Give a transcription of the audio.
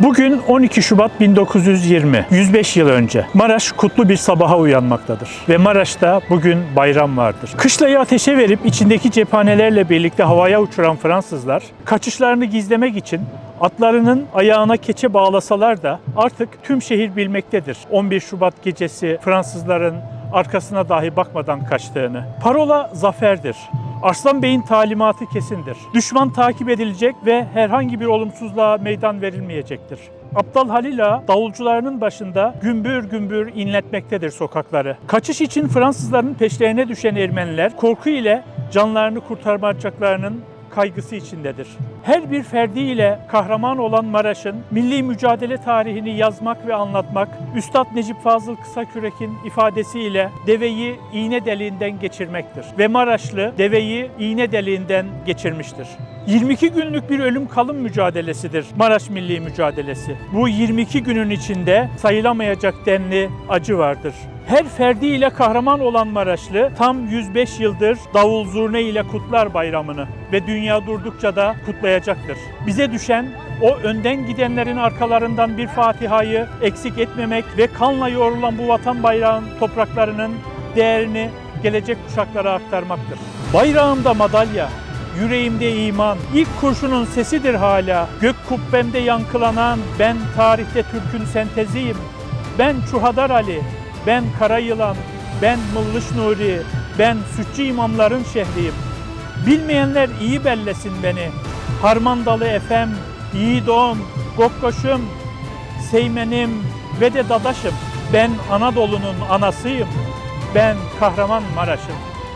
Bugün 12 Şubat 1920, 105 yıl önce Maraş kutlu bir sabaha uyanmaktadır. Ve Maraş'ta bugün bayram vardır. Kışlayı ateşe verip içindeki cephanelerle birlikte havaya uçuran Fransızlar, kaçışlarını gizlemek için atlarının ayağına keçe bağlasalar da artık tüm şehir bilmektedir. 11 Şubat gecesi Fransızların arkasına dahi bakmadan kaçtığını. Parola zaferdir. Arslan Bey'in talimatı kesindir. Düşman takip edilecek ve herhangi bir olumsuzluğa meydan verilmeyecektir. Aptal Halil Ağa davulcularının başında gümbür gümbür inletmektedir sokakları. Kaçış için Fransızların peşlerine düşen Ermeniler korku ile canlarını kurtaracaklarının kaygısı içindedir. Her bir ferdiyle kahraman olan Maraş'ın milli mücadele tarihini yazmak ve anlatmak, Üstad Necip Fazıl Kısakürek'in ifadesiyle deveyi iğne deliğinden geçirmektir. Ve Maraşlı deveyi iğne deliğinden geçirmiştir. 22 günlük bir ölüm kalım mücadelesidir Maraş Milli Mücadelesi. Bu 22 günün içinde sayılamayacak denli acı vardır. Her ferdiyle kahraman olan Maraşlı tam 105 yıldır davul zurne ile kutlar bayramını ve dünya durdukça da kutlayacaktır. Bize düşen o önden gidenlerin arkalarından bir Fatiha'yı eksik etmemek ve kanla yoğrulan bu vatan bayrağın topraklarının değerini gelecek kuşaklara aktarmaktır. Bayrağımda madalya, yüreğimde iman, ilk kurşunun sesidir hala. Gök kubbemde yankılanan ben tarihte Türk'ün senteziyim. Ben Çuhadar Ali, ben Kara Yılan, ben Mıllış Nuri, ben Sütçü imamların şehriyim. Bilmeyenler iyi bellesin beni. Harmandalı Efem, Yiğidom, Gokkoşum, Seymenim ve de Dadaşım. Ben Anadolu'nun anasıyım. Ben Kahraman Maraş'ım.